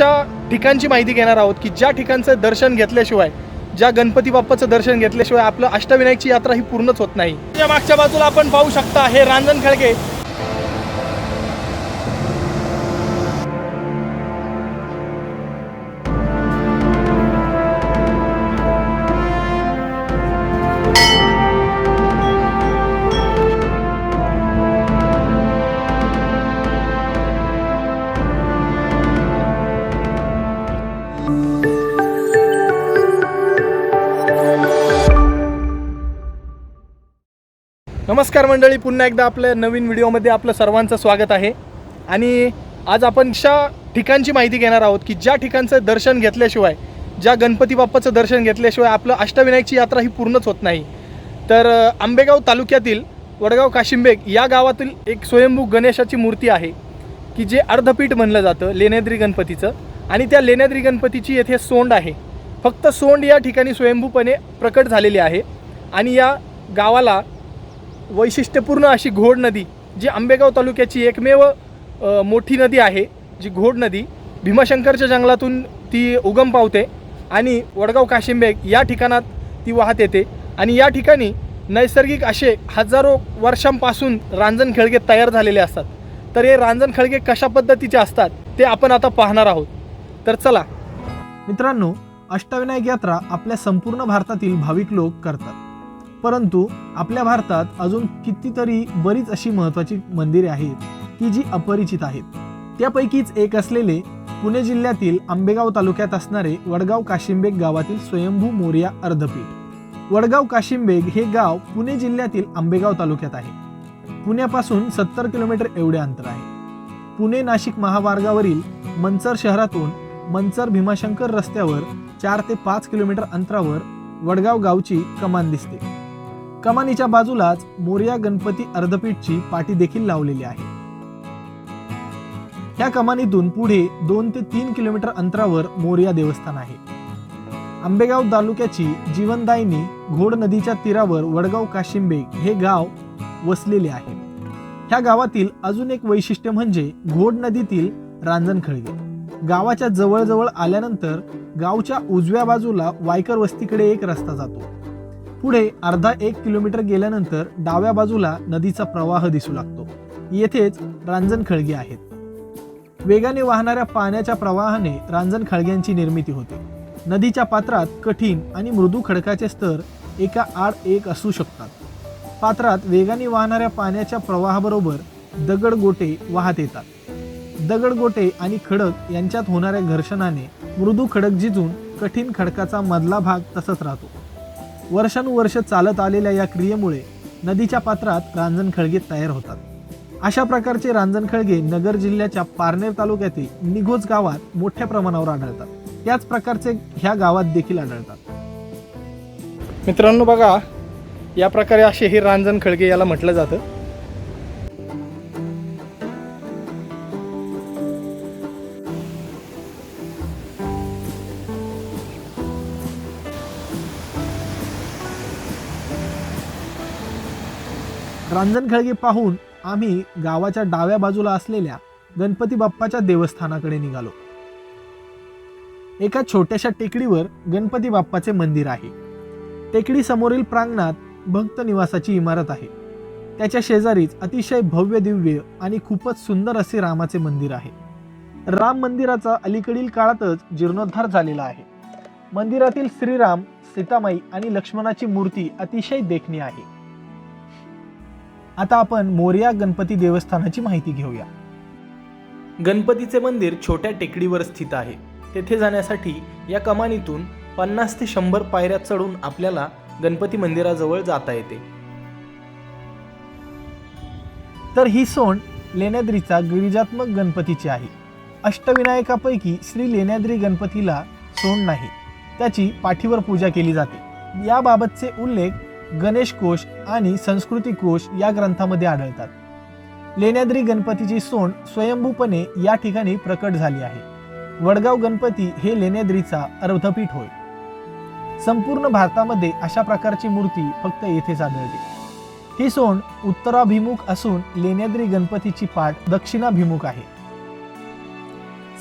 अशा ठिकाणची माहिती घेणार आहोत की ज्या ठिकाणचं दर्शन घेतल्याशिवाय ज्या गणपती बाप्पाचं दर्शन घेतल्याशिवाय आपलं अष्टविनायकची यात्रा ही पूर्णच होत नाही. या मागच्या बाजूला आपण पाहू शकता हे रांजण खळगे नमस्कार मंडळी पुन्हा एकदा आपल्या नवीन व्हिडिओमध्ये आपलं सर्वांचं स्वागत आहे. आणि आज आपण अशा ठिकाणची माहिती घेणार आहोत की ज्या ठिकाणचं दर्शन घेतल्याशिवाय ज्या गणपती बाप्पाचं दर्शन घेतल्याशिवाय आपलं अष्टविनायकची यात्रा ही पूर्णच होत नाही. तर आंबेगाव तालुक्यातील वडगाव काशिंबेग या गावातील एक स्वयंभू गणेशाची मूर्ती आहे की जे अर्धपीठ म्हणलं जातं लेण्याद्री गणपतीचं. आणि त्या लेण्याद्री गणपतीची येथे सोंड आहे. फक्त सोंड या ठिकाणी स्वयंभूपणे प्रकट झालेली आहे. आणि या गावाला वैशिष्ट्यपूर्ण अशी घोड नदी जी आंबेगाव तालुक्याची एकमेव मोठी नदी आहे जी घोड नदी भीमाशंकरच्या जंगलातून ती उगम पावते आणि वडगाव काशिंबेग या ठिकाणात ती वाहत येते. आणि या ठिकाणी नैसर्गिक असे हजारो वर्षांपासून रांजण खळगे तयार झालेले असतात. तर हे रांजण खळगे कशा पद्धतीचे असतात ते आपण आता पाहणार आहोत. तर चला. मित्रांनो अष्टविनायक यात्रा आपल्या संपूर्ण भारतातील भाविक लोक करतात. परंतु आपल्या भारतात अजून कितीतरी बरीच अशी महत्त्वाची मंदिरे आहेत की जी अपरिचित आहेत. त्यापैकीच एक असलेले पुणे जिल्ह्यातील आंबेगाव तालुक्यात असणारे वडगाव काशिंबेग गावातील स्वयंभू मोर्या अर्धपीठ. वडगाव काशिंबेग हे गाव पुणे जिल्ह्यातील आंबेगाव तालुक्यात आहे. पुण्यापासून सत्तर किलोमीटर एवढे अंतर आहे. पुणे नाशिक महामार्गावरील मंचर शहरातून मंचर भीमाशंकर रस्त्यावर चार ते पाच किलोमीटर अंतरावर वडगाव गावची कमान दिसते. कमानीच्या बाजूलाच मोर्या गणपती अर्धपीठची पाटी देखील लावलेली आहे. ह्या कमानीतून पुढे दोन ते तीन किलोमीटर अंतरावर मोर्या देवस्थान आहे. आंबेगाव तालुक्याची जीवनदायिनी घोड नदीच्या तीरावर वडगाव काशिंबे हे गाव वसलेले आहे. ह्या गावातील अजून एक वैशिष्ट्य म्हणजे घोड नदीतील रांजणखळगे गावाच्या जवळजवळ आल्यानंतर गावच्या उजव्या बाजूला वायकर वस्तीकडे एक रस्ता जातो. पुढे अर्धा एक किलोमीटर गेल्यानंतर डाव्या बाजूला नदीचा प्रवाह दिसू लागतो. येथेच रांजण खळगे आहेत. वेगाने वाहणाऱ्या पाण्याच्या प्रवाहाने रांजण खळग्यांची निर्मिती होते. नदीच्या पात्रात कठीण आणि मृदू खडकाचे स्तर एका आड एक असू शकतात. पात्रात वेगाने वाहणाऱ्या पाण्याच्या प्रवाहाबरोबर दगड गोटे वाहत येतात. दगड गोटे आणि खडक यांच्यात होणाऱ्या घर्षणाने मृदू खडक झिजून कठीण खडकाचा मधला भाग तसंच राहतो. वर्षानुवर्ष चालत आलेल्या या क्रियेमुळे नदीच्या पात्रात रांजण खळगे तयार होतात. अशा प्रकारचे रांजण खळगे नगर जिल्ह्याच्या पारनेर तालुक्यातील निघोज गावात मोठ्या प्रमाणावर आढळतात. त्याच प्रकारचे ह्या गावात देखील आढळतात. मित्रांनो बघा या प्रकारे असे हे रांजण खळगे याला म्हटलं जातं. रांजण खळगे पाहून आम्ही गावाच्या डाव्या बाजूला असलेल्या गणपती बाप्पाच्या देवस्थानाकडे निघालो. एका छोट्याशा टेकडीवर गणपती बाप्पाचे मंदिर आहे. टेकडी समोरील प्रांगणात भक्त निवासाची इमारत आहे. त्याच्या शेजारीच अतिशय भव्य दिव्य आणि खूपच सुंदर असे रामाचे मंदिर आहे. राम मंदिराचा अलीकडील काळातच जीर्णोद्धार झालेला आहे. मंदिरातील श्रीराम सीतामाई आणि लक्ष्मणाची मूर्ती अतिशय देखणी आहे. आता आपण मोर्या गणपती देवस्थानाची माहिती घेऊया. गणपतीचे मंदिर छोट्या टेकडीवर स्थित आहे. तेथे जाण्यासाठी या कमानीतून पन्नास ते शंभर पायऱ्या चढून आपल्याला गणपती मंदिराजवळ जाता येते. तर ही सोंड लेण्याद्रीचा गिरिजात्मक गणपतीची आहे. अष्टविनायकापैकी श्री लेण्याद्री गणपतीला सोंड नाही. त्याची पाठीवर पूजा केली जाते. याबाबतचे उल्लेख गणेश कोश आणि संस्कृती कोश या ग्रंथामध्ये आढळतात. लेण्याद्री गणपतीची सोंड स्वयंभूपणे या ठिकाणी प्रकट झाली आहे. वडगाव गणपती हे लेण्याद्रीचा अर्धपीठ होय. संपूर्ण भारतामध्ये अशा प्रकारची मूर्ती फक्त येथेच आढळते ही सोंड उत्तराभिमुख असून लेण्याद्री गणपतीची पाठ दक्षिणाभिमुख आहे.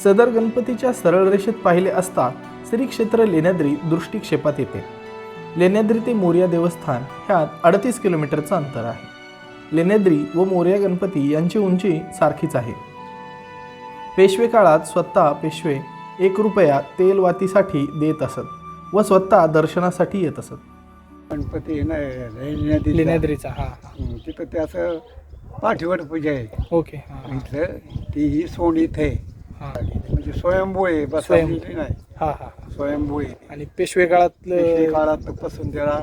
सदर गणपतीच्या सरळ रेषेत पाहिले असता श्री क्षेत्र लेण्याद्री दृष्टिक्षेपात येते. लेण्याद्री ते मोर्या देवस्थान ह्यात अडतीस किलोमीटरचं अंतर आहे. लेण्याद्री व मोर्या गणपती यांची उंची सारखीच आहे. पेशवे काळात स्वतः पेशवे एक रुपया तेल वातीसाठी देत असत व स्वतः दर्शनासाठी येत असत. गणपती आहे ना लेण्याद्रीचा. हा. हं, तिथं त्याचं पाठीवर पूजा आहे. ओके हा इथलं ती ही सोंड इथे आहे. हा. म्हणजे स्वयंभू आहे नाही. हा हा. आहे आणि पेशवे पेशवे काळातलं काळात पासून त्याला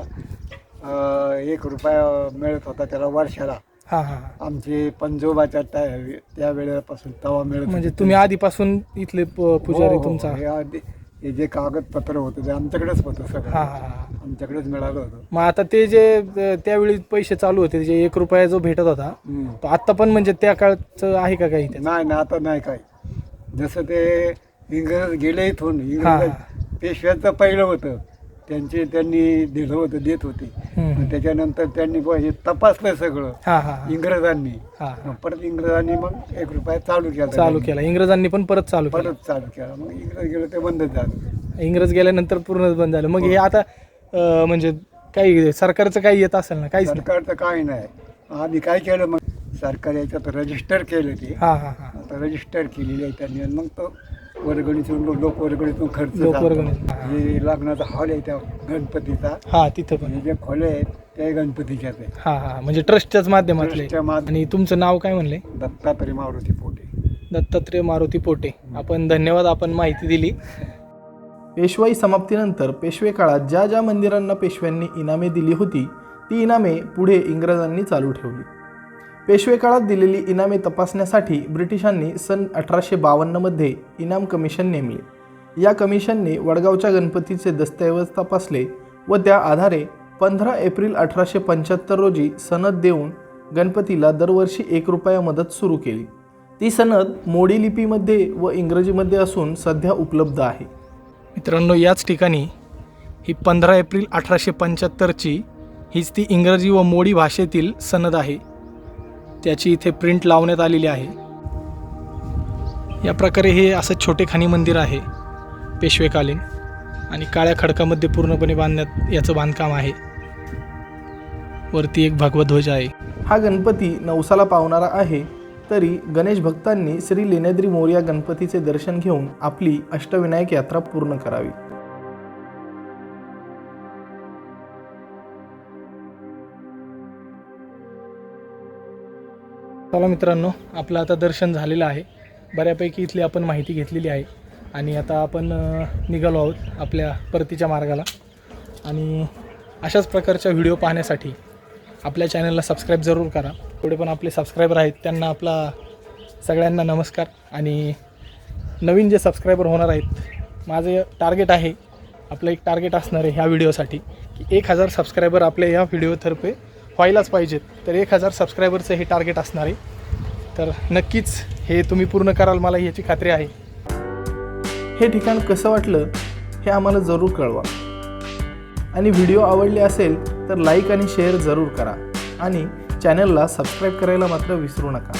अं, एक रुपया मिळत होता त्याला वर्षाला. हा हा हा. आमचे पंजोबाच्या त्या- त्या वेळेपासून तवा मिळत म्हणजे होते. तुम्ही आधीपासून इथले प- पुजारी हो, हो, तुमचा? हे आधी- हे जे कागदपत्र होतं ते आमच्याकडेच होतं हा सगळं. हा हा आमच्याकडेच मिळालं होतं. मग आता ते जे अ, त्यावेळी पैसे चालू होते जे एक रुपया जो भेटत होता हं. तो आता पण म्हणजे त्या काळचं आहे का काही त्याचं? नाही ना आता नाही काय जसं ते इंग्रज गेले इथून हा, इंग्रज पेशव्याचं पहिलं होतं. त्यांचे त्यांनी दिलं होतं देत होते. त्याच्यानंतर त्यांनी हे तपासलं सगळं हा हा हा. इंग्रजांनी. हा. हा. परत इंग्रजांनी मग एक रुपया चालू केला चालू केला. इंग्रजांनी पण परत चालू परत चालू केला. मग इंग्रज गेलं ते बंदच झालं. इंग्रज गेल्यानंतर पूर्णच बंद झालं. मग हे आता अ, म्हणजे काही सरकारचं काही येत असेल ना? नाही. सरकारचं काही नाही. आधी काय केलं मग? सरकार याच्यात रजिस्टर केलं ते. हा हा हा. आता रजिस्टर केलेली आहे त्यांनी आणि मग तो वर्गणीतून लो- लोक वर्गणीतून खर्च लोक झाला. वर्गणी. हा. लग्नाचा हॉल आहे त्या गणपतीचा. हा तिथं पण. हे जे खोले आहेत ते गणपतीच्याच आहे हा हा. म्हणजे ट्रस्टच्याच माध्यमातले. ट्रस्टच्या आणि तुमचं नाव काय म्हणले? दत्तात्रय मारुती पोटे. दत्तात्रय मारुती पोटे. आपण धन्यवाद आपण माहिती दिली. पेशवाई समाप्तीनंतर पेशवे काळात ज्या ज्या मंदिरांना पेशव्यांनी इनामे दिली होती ती इनामे पुढे इंग्रजांनी चालू ठेवली. पेशवे काळात दिलेली इनामे तपासण्यासाठी ब्रिटिशांनी सन अठराशे बावन्नमध्ये इनाम कमिशन नेमले. या कमिशनने वडगावच्या गणपतीचे दस्तऐवज तपासले व त्या आधारे पंधरा एप्रिल अठराशे पंच्याहत्तर रोजी सनद देऊन गणपतीला दरवर्षी एक रुपया मदत सुरू केली. ती सनद मोडी लिपीमध्ये व इंग्रजीमध्ये असून सध्या उपलब्ध आहे. मित्रांनो याच ठिकाणी ही पंधरा एप्रिल अठराशे पंच्याहत्तरची हीच ती इंग्रजी व मोडी भाषेतील सनद आहे. त्याची इथे प्रिंट लावण्यात आलेली आहे. या प्रकारे हे असं छोटेखानी मंदिर आहे पेशवेकालीन आणि काळ्या खडकामध्ये पूर्णपणे बांधण्यात याचं बांधकाम आहे. वरती एक भगवध्वज आहे. हा गणपती नवसाला पावणारा आहे तरी गणेश भक्तांनी श्री लेण्याद्री मोर्या गणपतीचे दर्शन घेऊन आपली अष्टविनायक यात्रा पूर्ण करावी. चला मित्रांनो आपलं आता दर्शन झालेलं आहे. बऱ्यापैकी इथली आपण माहिती घेतलेली आहे. आणि आता आपण निघालो आहोत आपल्या परतीच्या मार्गाला. आणि अशाच प्रकारच्या व्हिडिओ पाहण्यासाठी आपल्या चॅनलला सबस्क्राईब जरूर करा. थोडे पण आपले सबस्क्रायबर आहेत त्यांना आपला सगळ्यांना नमस्कार. आणि नवीन जे सबस्क्रायबर होणार आहेत माझं टार्गेट आहे आपलं एक टार्गेट असणार आहे ह्या व्हिडिओसाठी की एक हजार सबस्क्रायबर आपल्या ह्या व्हिडिओतर्फे व्हायलाच पाहिजेत. तर एक हजार सबस्क्रायबरचं हे टार्गेट असणार. आहे तर नक्कीच हे तुम्ही पूर्ण कराल मला याची खात्री आहे. हे ठिकाण कसं वाटलं हे आम्हाला जरूर कळवा. आणि व्हिडिओ आवडले असेल तर लाईक आणि शेअर जरूर करा. आणि चॅनलला सबस्क्राईब करायला मात्र विसरू नका.